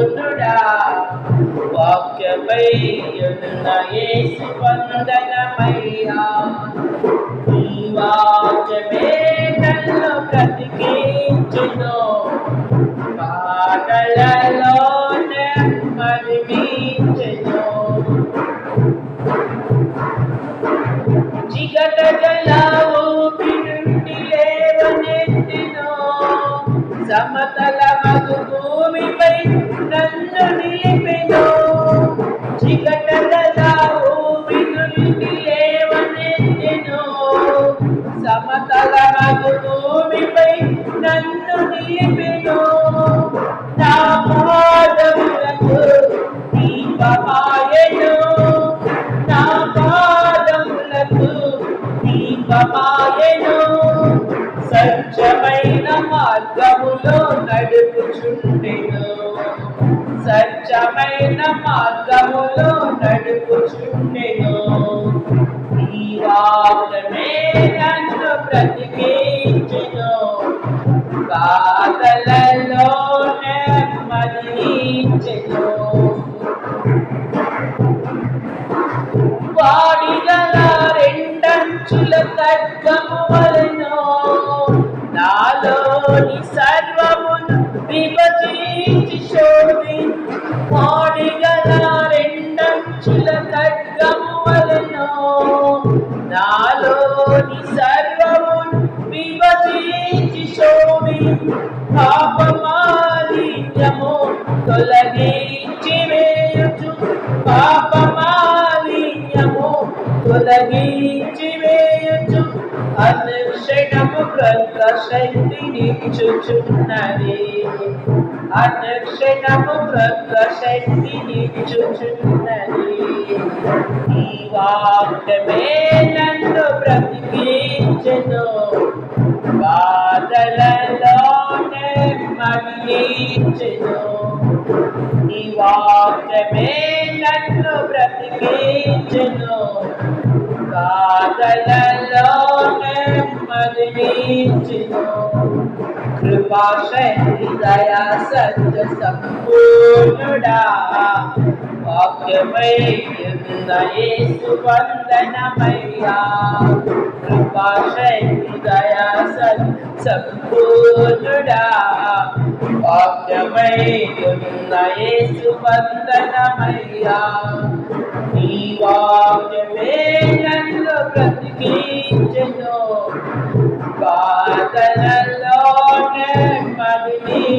సంపూర్ణుడా వాక్యపై యేసు వందనమయ్యా. సమతల మగు భూమిపై నన్ను నిలిపెను. చిగట గల ఊపి నుండి లేవనెత్తిను. సమతల మగు భూమిపై నన్ను నిలిపెను. నా పాదములకు దీపమాయను. నా పాదములకు దీపమాయను. సత్యం మార్గములో నడుపుచుండెను. సత్యమైన మార్గములో నడుపుచుండెను. ఈ వాక్యమే నన్ను బ్రతికించెను బాధలలో నెమ్మదించెను. వాడిగల రెండంచుల ఖడ్గము నాలోని సర్వమును విభజించి శోధి పాడిగల రెండంచుల ఖడ్గము వలెను. నాలోని సర్వమును విభజించి శోధి పాపమాలిన్యము తొలగించి వేయచు. పాపమాలిన్యము తొలగించి వేయచు. అనుక్షణము కృత శక్తినిచ్చుచున్నది అనుక్షణము కృత శక్తినిచ్చుచున్నది ఈ వాక్యమే నన్ను బ్రతికించెను బాధలలో నెమ్మదించెను ఈ వాక్యమే నన్ను బ్రతికించెను బాధలలో నెమ్మదించెను కృపాశక్తి దయా సత్య సంపూర్ణుడా. వాక్యమై ఉన్న యేసు వందనమయ్యా. కృపాశక్తి దయా సత్య సంపూర్ణుడా. వాక్యమై ఉన్న యేసు వందనమయ్యా. నీ వాక్యమే నన్ను బ్రతికించెను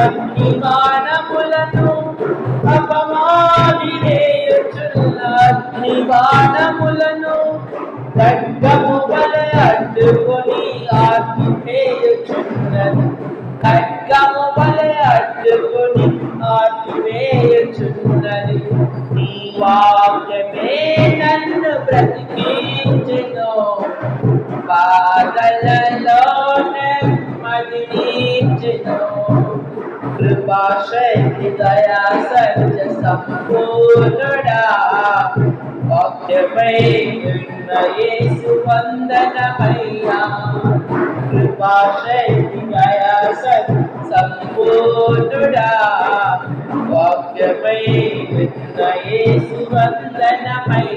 వేయుచున్న బాణములను అపవాది వేయుచున్న బాణములను ఖడ్గము వలె అడ్డుకొని ఆర్పివేయుచున్నది ఖడ్గము వలె అడ్డుకొని ఆర్పివేయుచున్నది నీ వాక్యమే నన్ను బ్రతికించెను. బాధలలో కృపాశక్తి దయా సత్య సంపూర్ణుడా వాక్యమై ఉన్న యేసు వందనమయ్యా కృపాశక్తి దయా సత్య సంపూర్ణుడా వాక్యమై యేసు వందనమయ్యా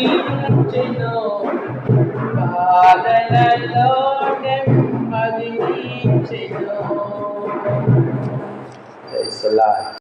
బ్రతికించెను బాధలలో నెమ్మదించెను Praise the Lord.